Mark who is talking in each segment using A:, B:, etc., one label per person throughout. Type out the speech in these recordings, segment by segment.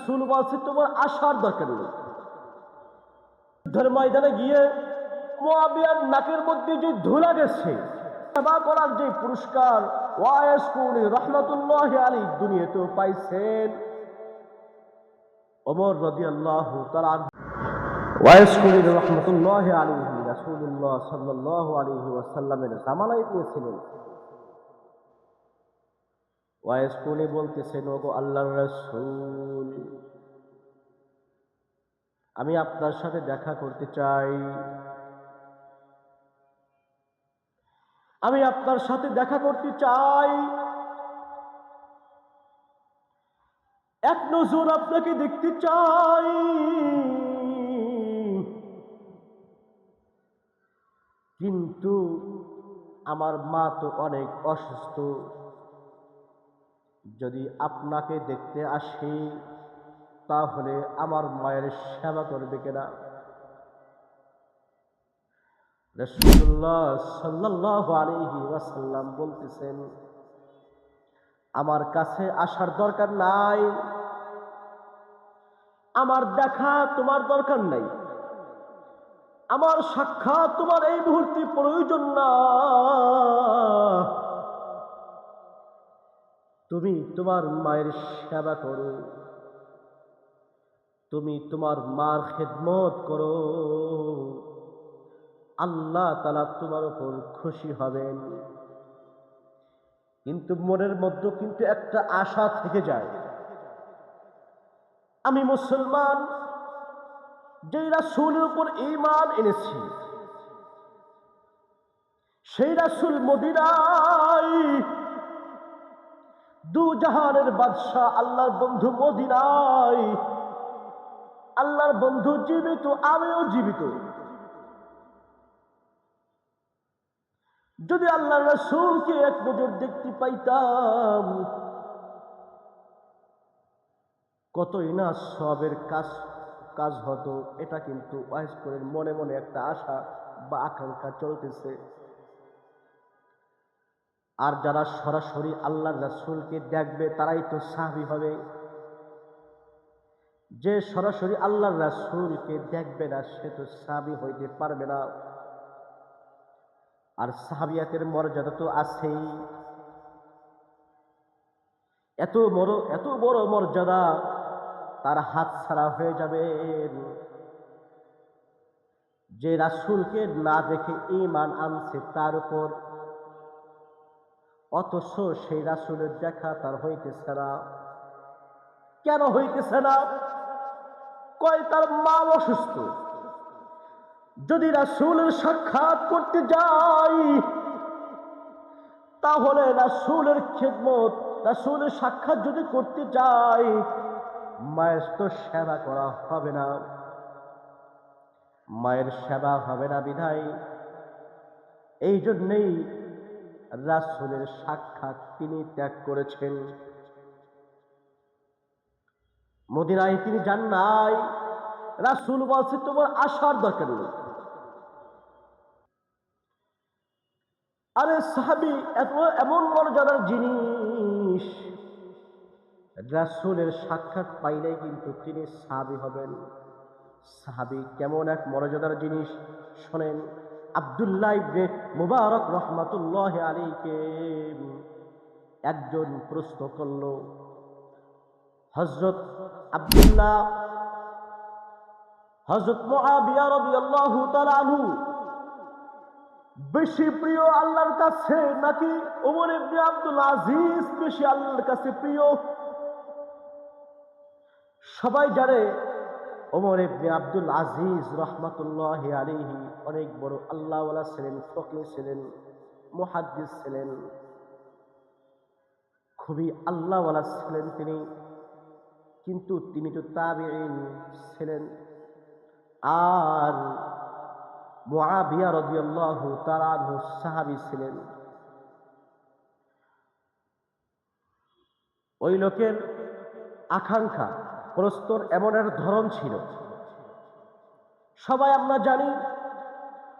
A: রাসূল বলছে, তোমার আসার দরকার নেই। যুদ্ধের ময়দানে গিয়ে মুয়াবিয়ার নাকের মধ্যে যে ধুলা গেছে, সেবা করার যে পুরস্কার, ওয়াইস রহমতুল্লাহ আলী পাইছেন। ওমর রাদিয়াল্লাহু তাআলা ওয়াইস কুনি রহমতুল্লাহ আলী সাল্লাল্লাহু আলাইহি ওয়াসাল্লামের পেয়েছিলেন ওয়াইস কুনি বলতেছেন, ওগো আল্লাহর রাসূল, আমি আপনার সাথে দেখা করতে চাই। আমি আপনার সাথে দেখা করতে চাই। এক নজর আপনাকে দেখতে চাই। কিন্তু আমার মা তো অনেক অসুস্থ। যদি আপনাকে দেখতে আসি, তাহলে আমার মায়ের সেবা করবে কিনা? বলতেছেন, আমার কাছে আসার দরকার নাই। আমার দেখা তোমার দরকার নাই। আমার সাক্ষাৎ তোমার এই মুহূর্তে প্রয়োজন না। তুমি তোমার মায়ের সেবা করো। তুমি তোমার মার খেদমত করো। আল্লাহ তালা তোমার উপর খুশি হবেন। কিন্তু মনের মধ্যে কিন্তু একটা আশা থেকে যায়। আমি মুসলমান, যেই রাসুলের উপর ইমান এনেছি, সেই রাসুল মদিনায় দু জাহানের বাদশাহ, আল্লাহর বন্ধু মদিনায়। আল্লাহর বন্ধু জীবিত, আমিও জীবিত। যদি আল্লাহ রসুলকে এক নজর দেখতে পাইতাম, কতই না সবের কাজ কাজ হতো, এটা কিন্তু ওয়াইসকরের মনে মনে একটা আশা বা আকাঙ্ক্ষা চলতেছে। আর যারা সরাসরি আল্লাহ রাসুলকে দেখবে, তারাই তো সাহাবি হবে। যে সরাসরি আল্লাহ রাসুলকে দেখবে না, সে তো সাহাবি হইতে পারবে না। আর সাহাবিয়াতের মর্যাদা তো আছেই। এত বড় এত বড় মর্যাদা তার হাত ছাড়া হয়ে যাবে। যে রাসুলকে না দেখে ইমান আনছে, তার উপর অথচ সেই রাসুলের দেখা তার হইতেছে না। কেন হইতেছে না? কয় তার মা অসুস্থ। যদি রাসুলের সাক্ষাৎ করতে যাই, তাহলে রাসুলের খেদমত, রাসুলের সাক্ষাৎ যদি করতে যাই, মায়ের তো সেবা করা হবে না। মায়ের সেবা হবে না বিধায়। এই জন্যেই রাসুলের সাক্ষাৎ তিনি ত্যাগ করেছেন। মদিনায় তিনি যান নাই। রাসুল বলছে, তোমার আসার দরকার নেই। আরে সাহাবি, এত এমন মর্যাদার জিনিস। রাসুলের সাক্ষাৎ পাইলে কিন্তু তিনি সাহাবি হবেন। সাহাবি কেমন এক মর্যাদার জিনিস, শোনেন। আবদুল্লাহ ইবনে মুবারক রহমাতুল্লাহ আলীকে একজন প্রশ্ন করল হজরত আবদুল্লাহ হজরত আনহু বেশি প্রিয় আল্লাহর কাছে নাকি ওমর ইবনে আব্দুল আজিজ বেশি আল্লাহর কাছে প্রিয়? সবাই জানে ওমর ইবনে আব্দুল আজিজ রহমাতুল্লাহ আলাইহি অনেক বড় আল্লাহওয়ালা ছিলেন, ফকির ছিলেন, মুহাদ্দিস ছিলেন। খুবই আল্লাহওয়ালা ছিলেন তিনি। কিন্তু তিনি তো তাবিঈন ছিলেন। আর মুআবিয়া রাদিয়াল্লাহু তাআলা সাহাবী ছিলেন। ওই লোকের আকাঙ্ক্ষা প্রস্তর এমন এক ধরন ছিল। সবাই আমরা জানি,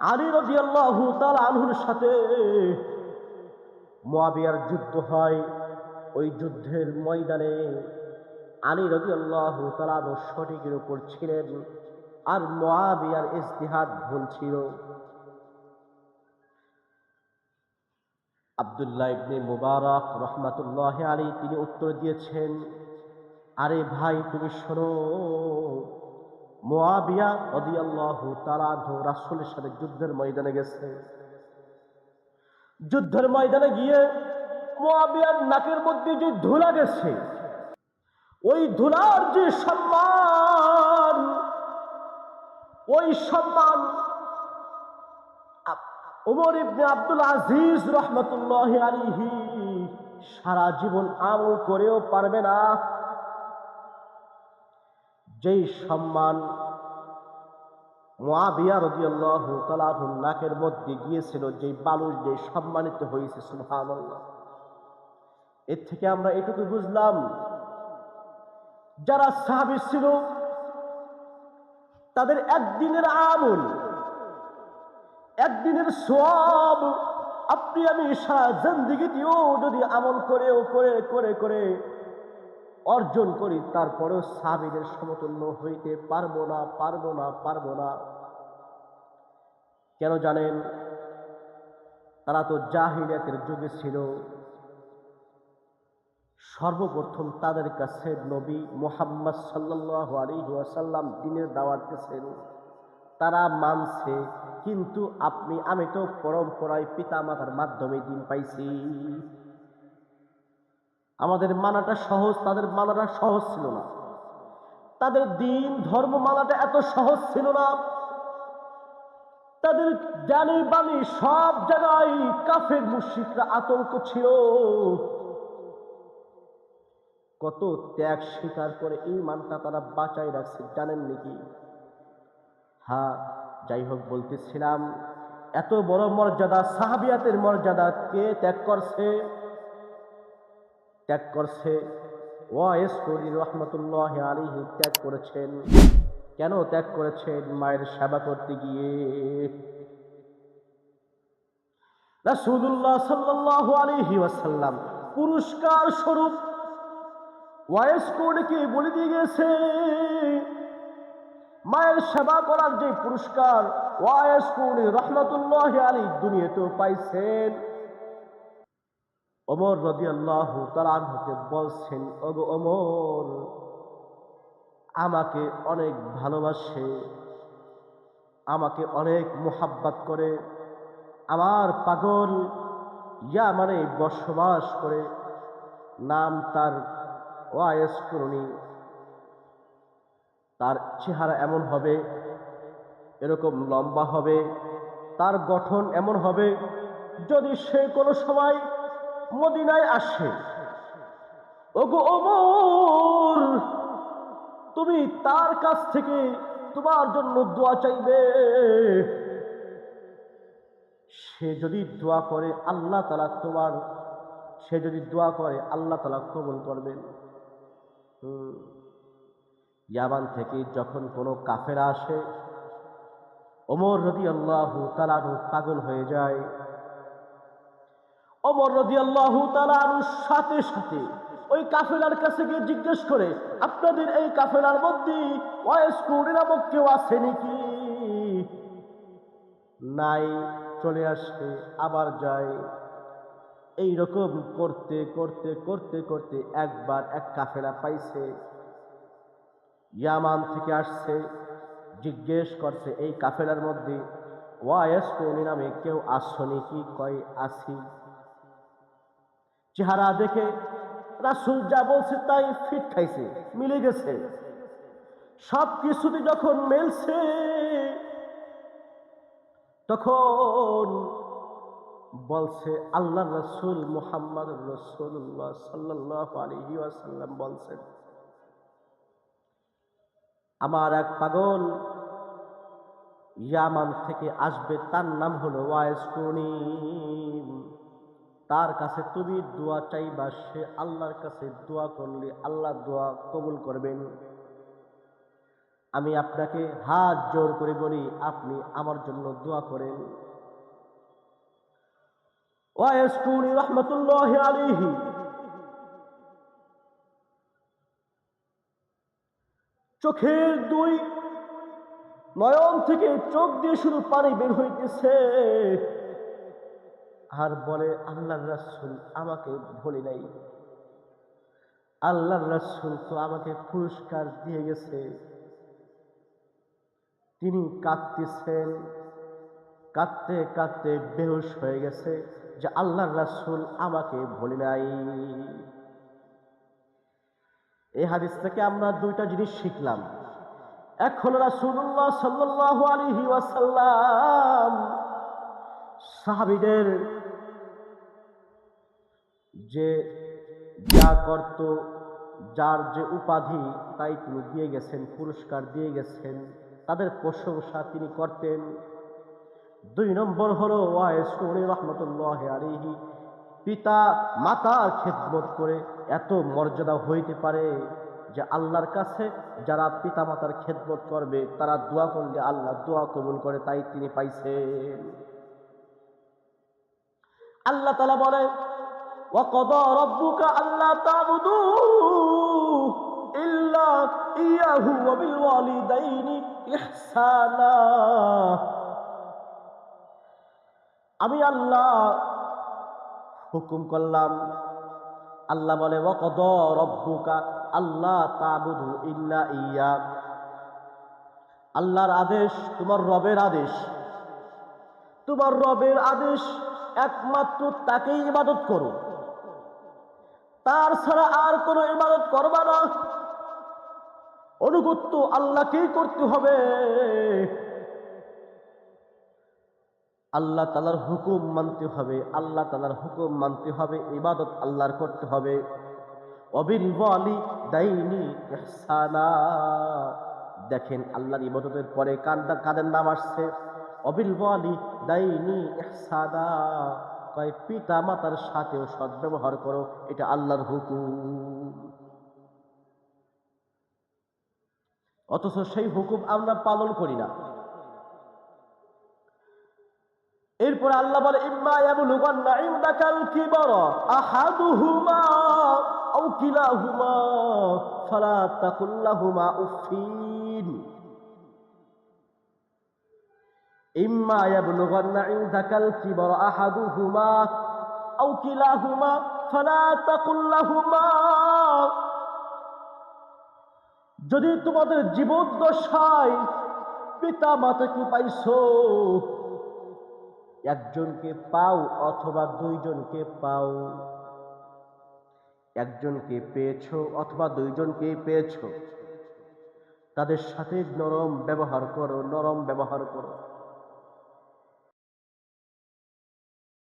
A: আলী রাদিয়াল্লাহু তাআলা আনহুর সাথে মুআবিয়ার যুদ্ধ হয়। ওই যুদ্ধের ময়দানে আলী রবি আল্লাহ তালার সঠিকের উপর ছিলেন আর মোয়াবিয়ার ইস্তিহাদ ভুল ছিল। আবদুল্লাহ ইবনে মুবারক রহমাতুল্লাহ আলী তিনি উত্তর দিয়েছেন আরে ভাই, তুমি শোনো। মোয়াবিয়া রদিয়াল্লাহু তালাহ রাসূলের সাথে যুদ্ধের ময়দানে গেছে। যুদ্ধের ময়দানে গিয়ে মোয়াবিয়ার নাকের মধ্যে যে ধুলা গেছে, ওই ধুলার যে সম্মান, ওই সম্মান ওমর ইবনে আব্দুল আজিজ রহমতুল্লাহ আলিহি সারা জীবন আমল করেও পারবে না। যেই সম্মান মোয়াবিয়া রদিয়াল্লাহু তাআলার নাকের মধ্যে গিয়েছিল, যেই বালুর যে সম্মানিত হয়েছে, সুবহানাল্লাহ। এর থেকে আমরা এটুকু বুঝলাম, যারা সাহাবী ছিল, তাদের একদিনের আমল, একদিনের সব আপনি আমি সারা জিন্দিগিতেও যদি আমল করেও, করে করে করে অর্জন করি, তারপরেও সাবিদের সমতুল্য হইতে পারব না পারব না পারব না। কেন জানেন? তারা তো জাহিলিয়াতের যুগে ছিল। সর্বপ্রথম তাদের কাছে নবী মোহাম্মদ সাল্লাহ আলী দিনের দাওয়াত দিয়েছেন। তারা মানছে, কিন্তু আপনি, আমি তো পরম্পরায় পিতা মাতার মাধ্যমে দিন পাইছি। আমাদের মানাটা সহজ, তাদের মানাটা সহজ ছিল না। তাদের দিন, ধর্ম মানাটা এত সহজ ছিল না। তাদের জানি বাণী সব জায়গায় কাফের মুশিকরা আতঙ্ক ছিল। কত ত্যাগ স্বীকার করে এই মানটা তারা বাঁচাই রাখছে, জানেন নাকি? হ্যাঁ যাই হোক বলতেছিলাম, এত বড় মর্যাদা, সাহাবিয়াতের মর্যাদা কে ত্যাগ করছে? ত্যাগ করছে। ওয়াইস করি রহমতুল্লাহ আলিহি ত্যাগ করেছেন। কেন ত্যাগ করেছেন? মায়ের সেবা করতে গিয়ে। রাসূলুল্লাহ সাল্লাল্লাহু আলাইহি ওয়াসাল্লাম পুরস্কার স্বরূপ ওয়াইস কোডকে বলে দিয়ে গেছে মায়ের সেবা করার যে পুরস্কার ওয়াইস কোড রহমতুল্লাহ আলী দুনিয়াতেও পাইছেন। ওমর রদি আল্লাহ তালানহকে বলছেন, ওগো অমর আমাকে অনেক ভালোবাসে, আমাকে অনেক মোহাব্বত করে, আমার পাগল ইয়া মানে বসবাস করে, নাম তার ওয়াইস করুনি, তার চেহারা এমন হবে, এরকম লম্বা হবে, তার গঠন এমন হবে, যদি সে কোনো সময় মদিনায় আসে। ওগো ওমর, তুমি তার কাছ থেকে তোমার জন্য দোয়া চাইবে। সে যদি দোয়া করে, আল্লাহ তালা তোমার, সে যদি দোয়া করে, আল্লাহ তালা কবুল করবেন। হুম। ইয়ামান থেকে যখন কোনো কাফেরা আসে, ওমর রদি আল্লাহ তালানু পাগল হয়ে যায়। ওমর রদি আল্লাহ তালানুর সাথে সাথে ওই কাফেলার কাছে গিয়ে জিজ্ঞেস করে, আপনাদের এই কাফেলার মধ্যে ওয়াইস্কুরি নামক কেউ আছে নাকি? নাই, চলে আসে আবার যায়। এই রকম করতে করতে করতে করতে একবার এক কাফেলা পাইছে, ইয়ামান থেকে আসছে, জিজ্ঞেস করছে, এই কাফেলার মধ্যে ওয়াইস কৌনি নামে কেউ আসনি কি কয় আসি চেহারা দেখে রাসুল যা বলছে তাই ফিট খাইছে, মিলে গেছে। সব কিছুতে যখন মেলছে, তখন বলছে আল্লাহ রসুল মোহাম্মদ রসুল্লাহ সাল্লাহ আলহি আসাল্লাম বলছেন, আমার এক পাগল ইয়ামান থেকে আসবে, তার নাম হলো ওয়াইস কুনিম তার কাছে তুমি দোয়া চাইবা, সে আল্লাহর কাছে দোয়া করলে আল্লাহ দোয়া কবুল করবেন। আমি আপনাকে হাত জোর করে বলি, আপনি আমার জন্য দোয়া করেন। চোখের দুই নয়ন থেকে চোখ দিয়ে শুধু পানি বের হইতেছে। আর বলে, আল্লাহর রাসূল আমাকে ভুলি নাই। আল্লাহর রাসূল তো আমাকে পুরস্কার দিয়ে গেছে। তিনি কাঁদতেছেন, কাঁদতে কাঁদতে বেহুশ হয়ে গেছে যে, আল্লাহর রাসূল আমাকে ভুলি নাই। এই হাদিস থেকে আমরা দুইটা জিনিস শিখলাম। এখন রাসূলুল্লাহ সাল্লাল্লাহু আলাইহি ওয়াসাল্লাম সাহাবীদের যে যা করত, যার যে উপাধি, তাই তিনি দিয়ে গেছেন, পুরস্কার দিয়ে গেছেন। তাদের প্রশংসা তিনি করতেন। দুই নম্বর হলো ওয়াইসুনি রহমতুল্লাহ আলিহি পিতা মাতার খেদমত করে এত মর্যাদা হইতে পারে যে আল্লাহর কাছে যারা পিতা মাতার খেদমত করবে, তারা দোয়া করলে আল্লাহ দোয়া কবুল করে, তাই তিনি পাইছেন। আল্লাহ তালা বলে وقضى ربك ألا تعبدوا إلا إياه وبالوالدين إحسانا আমি আল্লাহ হুকুম করলাম আল্লাহ বলে ওকদ রব্বুকা আল্লাহ তাবুদু ইল্লা ইয়া আল্লাহর আদেশ তোমার রবের আদেশ তোমার রবের আদেশ একমাত্র তাকেই ইবাদত করো তার ছাড়া আর কোনো ইবাদত করবা না। অনুগত্য আল্লাহকেই করতে হবে? আল্লাহ তালার হুকুম মানতে হবে, আল্লাহ তালার হুকুম মানতে হবে, ইবাদত আল্লাহর করতে হবে। দেখেন আল্লাহর ইবাদতের পরে কান্দা কাদের নাম আসছে? অবিল বলি দাইনি ইহসানা। কয় পিতা মাতার সাথেও সদ্ব্যবহার করো, এটা আল্লাহর হুকুম। অথচ সেই হুকুম আমরা পালন করি না। এরপর আল্লাহ বলে, ইম্মা যদি তোমাদের জীবন দশায় পিতা মাতাকে পাইছো, একজনকে পাও অথবা দুইজনকে পাও। একজনকে পেয়েছ অথবা দুইজনকে পেয়েছ। তাদের সাথে নরম ব্যবহার করো, নরম ব্যবহার করো।